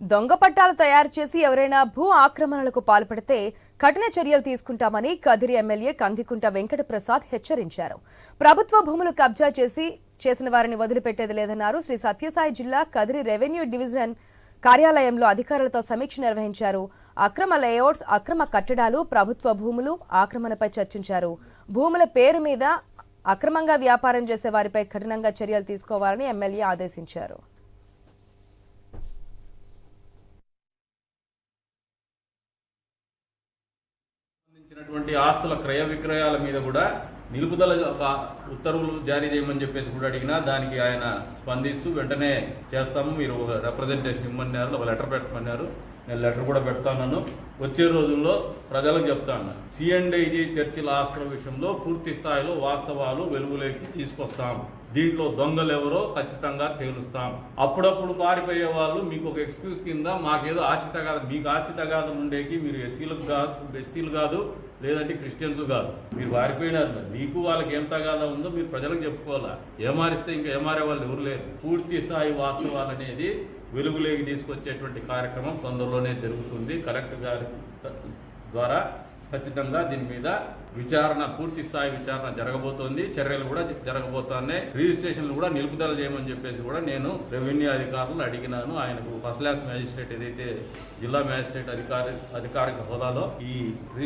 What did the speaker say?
దొంగ పట్టాలు తయారు చేసి ఎవరైనా భూ ఆక్రమణలకు పాల్పడితే కఠిన చర్యలు తీసుకుంటామని కదిరి ఎమ్మెల్యే కందికుంట వెంకట ప్రసాద్ హెచ్చరించారు. ప్రభుత్వ భూములు కబ్జా చేసి చేసిన వారిని వదిలిపెట్టేది లేదన్నారు. శ్రీ సత్యసాయి జిల్లా కదిరి రెవెన్యూ డివిజన్ కార్యాలయంలో అధికారులతో సమీక్ష నిర్వహించారు. అక్రమ లేఅవుట్స్ అక్రమ కట్టడాలు ప్రభుత్వ భూములు ఆక్రమణపై చర్చించారు. భూముల పేరు మీద అక్రమంగా వ్యాపారం చేసే వారిపై కఠినంగా చర్యలు తీసుకోవాలని ఎమ్మెల్యే ఆదేశించారు. సంబంధించినటువంటి ఆస్తుల క్రయ విక్రయాల మీద కూడా నిలుపుదల ఉత్తర్వులు జారీ చేయమని చెప్పేసి కూడా అడిగినా దానికి ఆయన స్పందిస్తూ వెంటనే చేస్తాము. మీరు రిప్రజెంటేషన్ ఇవ్వమన్నారు ఒక లెటర్ పెట్టమన్నారు. నేను లెటర్ కూడా పెడతాను వచ్చే రోజుల్లో ప్రజలకు చెప్తాను సిఎండ్ఐజీ చర్చిల ఆస్తుల విషయంలో పూర్తి స్థాయిలో వాస్తవాలు వెలుగులోకి తీసుకొస్తాం. దీంట్లో దొంగలు ఎవరో ఖచ్చితంగా తేలుస్తాం. అప్పుడప్పుడు పారిపోయే వాళ్ళు మీకు ఒక ఎక్స్క్యూజ్ కింద మాకేదో ఆస్తి తగాద మీకు ఆస్తి తగాదం ఉండేకి మీరు ఎస్సీలకు కాదు ఎస్సీలు కాదు లేదంటే క్రిస్టియన్స్ కాదు. మీరు వారిపోయినారు మరి. మీకు వాళ్ళకి ఏం తగాదా ఉందో మీరు ప్రజలకు చెప్పుకోవాలా? ఏమారిస్తే ఇంకా ఏమారే వాళ్ళు ఎవరు లేరు. పూర్తి స్థాయి వాస్తవాలు అనేది వెలుగులోకి తీసుకొచ్చేటువంటి కార్యక్రమం తొందరలోనే జరుగుతుంది. కలెక్టర్ గారి ద్వారా ఖచ్చితంగా దీని మీద విచారణ పూర్తి స్థాయి విచారణ జరగబోతోంది. చర్యలు కూడా జరగబోతున్నాయి. రిజిస్ట్రేషన్లు కూడా నిలుపుదల చేయమని చెప్పేసి కూడా నేను రెవెన్యూ అధికారులు అడిగినాను. ఆయనకు ఫస్ట్ క్లాస్ మ్యాజిస్ట్రేట్ ఏదైతే జిల్లా మ్యాజిస్ట్రేట్ అధికారి అధికారిక హోదాలో ఈ